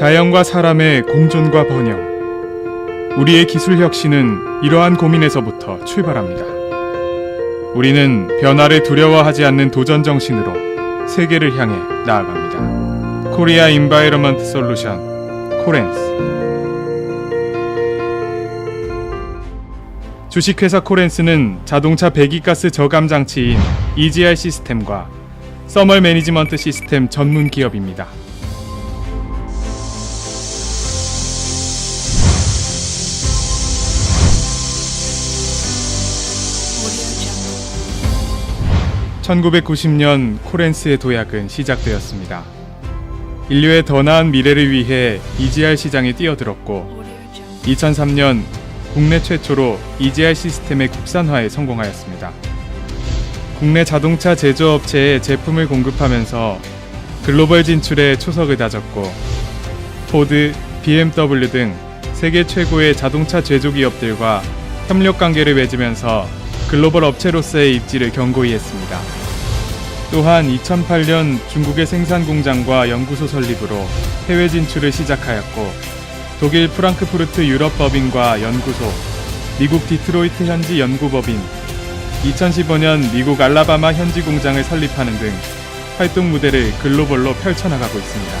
자연과 사람의 공존과 번영. 우리의 기술 혁신은 이러한 고민에서부터 출발합니다. 우리는 변화를 두려워하지 않는 도전 정신으로 세계를 향해 나아갑니다. 코리아 인바이러먼트 솔루션 코렌스 주식회사 코렌스는 자동차 배기가스 저감 장치인 EGR 시스템과 서멀 매니지먼트 시스템 전문 기업입니다. 1990년 코렌스의 도약은 시작되었습니다. 인류의 더 나은 미래를 위해 EGR 시장에 뛰어들었고 Audio Jungle. 2003년 국내 최초로 EGR 시스템의 국산화에 성공하였습니다. 국내 자동차 제조업체에 제품을 공급하면서 글로벌 진출에 초석을 다졌고 포드, BMW 등 세계 최고의 자동차 제조 기업들과 협력 관계를 맺으면서 글로벌 업체로서의 입지를 견고히 했습니다. 또한 2008년 중국의 생산 공장과 연구소 설립으로 해외 진출을 시작하였고 독일 프랑크푸르트 유럽 법인과 연구소, 미국 디트로이트 현지 연구법인, 2015년 미국 알라바마 현지 공장을 설립하는 등 활동 무대를 글로벌로 펼쳐나가고 있습니다.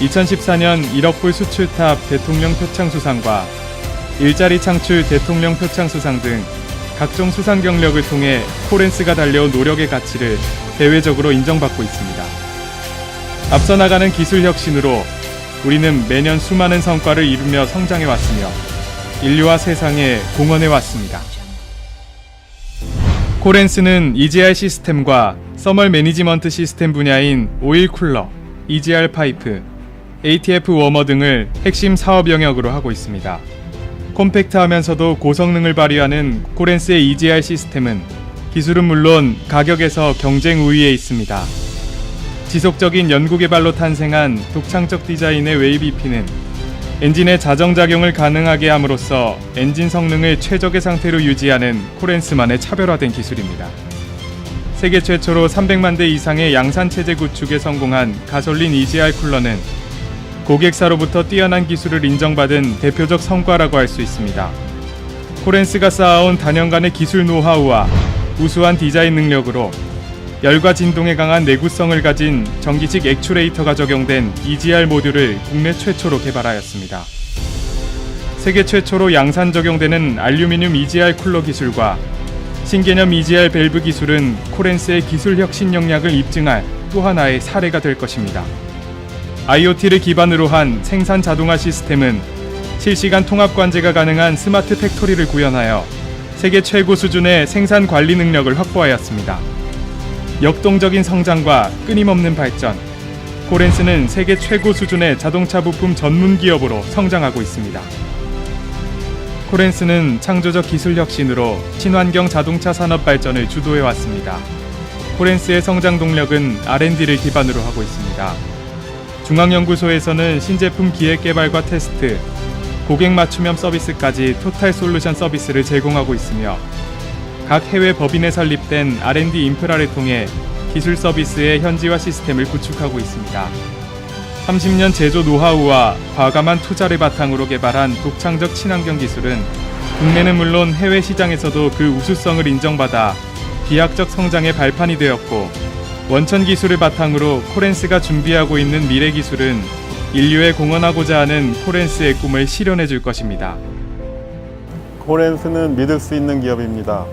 2014년 1억 불 수출탑 대통령 표창 수상과 일자리 창출 대통령 표창 수상 등 각종 수상 경력을 통해 코렌스가 달려온 노력의 가치를 대외적으로 인정받고 있습니다. 앞서 나가는 기술 혁신으로 우리는 매년 수많은 성과를 이루며 성장해 왔으며 인류와 세상에 공헌해 왔습니다. 코렌스는 EGR 시스템과 서멀 매니지먼트 시스템 분야인 오일 쿨러, EGR 파이프, ATF 워머 등을 핵심 사업 영역으로 하고 있습니다. 콤팩트하면서도 고성능을 발휘하는 코렌스의 EGR 시스템은 기술은 물론 가격에서 경쟁 우위에 있습니다. 지속적인 연구개발로 탄생한 독창적 디자인의 웨이비피는 엔진의 자정작용을 가능하게 함으로써 엔진 성능을 최적의 상태로 유지하는 코렌스만의 차별화된 기술입니다. 세계 최초로 300만 대 이상의 양산 체제 구축에 성공한 가솔린 EGR 쿨러는 고객사로부터 뛰어난 기술을 인정받은 대표적 성과라고 할 수 있습니다. 코렌스가 쌓아온 단연간의 기술 노하우와 우수한 디자인 능력으로 열과 진동에 강한 내구성을 가진 전기식 액추레이터가 적용된 EGR 모듈을 국내 최초로 개발하였습니다. 세계 최초로 양산 적용되는 알루미늄 EGR 쿨러 기술과 신개념 EGR 밸브 기술은 코렌스의 기술 혁신 역량을 입증할 또 하나의 사례가 될 것입니다. IoT를 기반으로 한 생산 자동화 시스템은 실시간 통합 관제가 가능한 스마트 팩토리를 구현하여 세계 최고 수준의 생산 관리 능력을 확보하였습니다. 역동적인 성장과 끊임없는 발전. 코렌스는 세계 최고 수준의 자동차 부품 전문 기업으로 성장하고 있습니다. 코렌스는 창조적 기술 혁신으로 친환경 자동차 산업 발전을 주도해 왔습니다. 코렌스의 성장 동력은 R&D를 기반으로 하고 있습니다. 중앙연구소에서는 신제품 기획 개발과 테스트, 고객 맞춤형 서비스까지 토탈 솔루션 서비스를 제공하고 있으며 각 해외 법인에 설립된 R&D 인프라를 통해 기술 서비스의 현지화 시스템을 구축하고 있습니다. 30년 제조 노하우와 과감한 투자를 바탕으로 개발한 독창적 친환경 기술은 국내는 물론 해외 시장에서도 그 우수성을 인정받아 비약적 성장의 발판이 되었고 원천 기술을 바탕으로 코렌스가 준비하고 있는 미래 기술은 인류에 공헌하고자 하는 코렌스의 꿈을 실현해 줄 것입니다. 코렌스는 믿을 수 있는 기업입니다.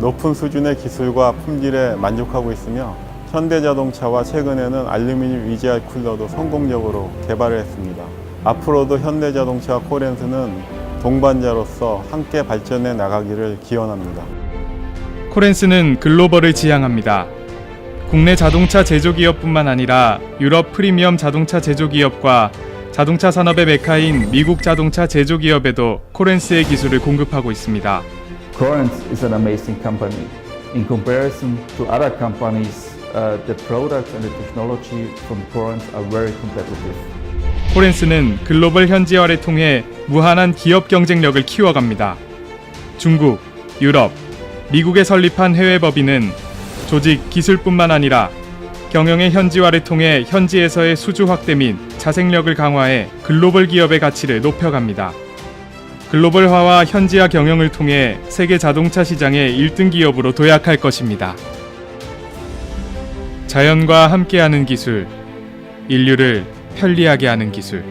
높은 수준의 기술과 품질에 만족하고 있으며 현대자동차와 최근에는 알루미늄 EGR 쿨러도 성공적으로 개발을 했습니다. 앞으로도 현대자동차와 코렌스는 동반자로서 함께 발전해 나가기를 기원합니다. 코렌스는 글로벌을 지향합니다. 국내 자동차 제조기업뿐만 아니라 유럽 프리미엄 자동차 제조기업과 자동차 산업의 메카인 미국 자동차 제조기업에도 코렌스의 기술을 공급하고 있습니다. Corens is an amazing company. In comparison to other companies, uh, the products and the technology from Corens are very competitive. 코렌스는 글로벌 현지화를 통해 무한한 기업 경쟁력을 키워갑니다. 중국, 유럽, 미국에 설립한 해외 법인은 조직 기술뿐만 아니라 경영의 현지화를 통해 현지에서의 수주 확대 및 자생력을 강화해 글로벌 기업의 가치를 높여갑니다. 글로벌화와 현지화 경영을 통해 세계 자동차 시장의 1등 기업으로 도약할 것입니다. 자연과 함께하는 기술, 인류를 편리하게 하는 기술.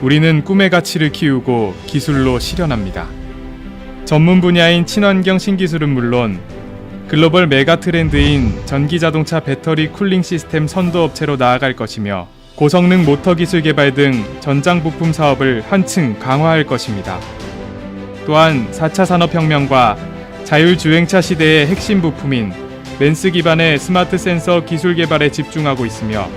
우리는 꿈의 가치를 키우고 기술로 실현합니다. 전문 분야인 친환경 신기술은 물론 글로벌 메가 트렌드인 전기 자동차 배터리 쿨링 시스템 선도 업체로 나아갈 것이며 고성능 모터 기술 개발 등 전장 부품 사업을 한층 강화할 것입니다. 또한 4차 산업혁명과 자율주행차 시대의 핵심 부품인 렌스 기반의 스마트 센서 기술 개발에 집중하고 있으며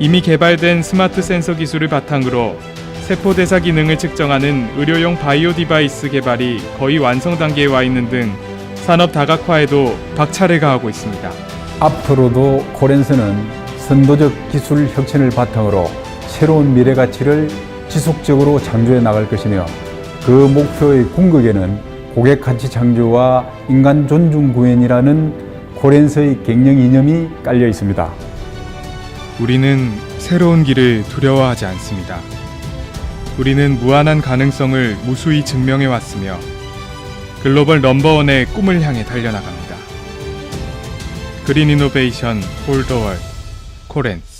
이미 개발된 스마트 센서 기술을 바탕으로 세포 대사 기능을 측정하는 의료용 바이오 디바이스 개발이 거의 완성 단계에 와 있는 등 산업 다각화에도 박차를 가하고 있습니다. 앞으로도 코렌스는 선도적 기술 혁신을 바탕으로 새로운 미래 가치를 지속적으로 창조해 나갈 것이며 그 목표의 궁극에는 고객 가치 창조와 인간 존중 구현이라는 코렌스의 갱년 이념이 깔려 있습니다. 우리는 새로운 길을 두려워하지 않습니다. 우리는 무한한 가능성을 무수히 증명해 왔으며 글로벌 넘버원의 꿈을 향해 달려나갑니다. 그린 이노베이션 홀더월 코렌스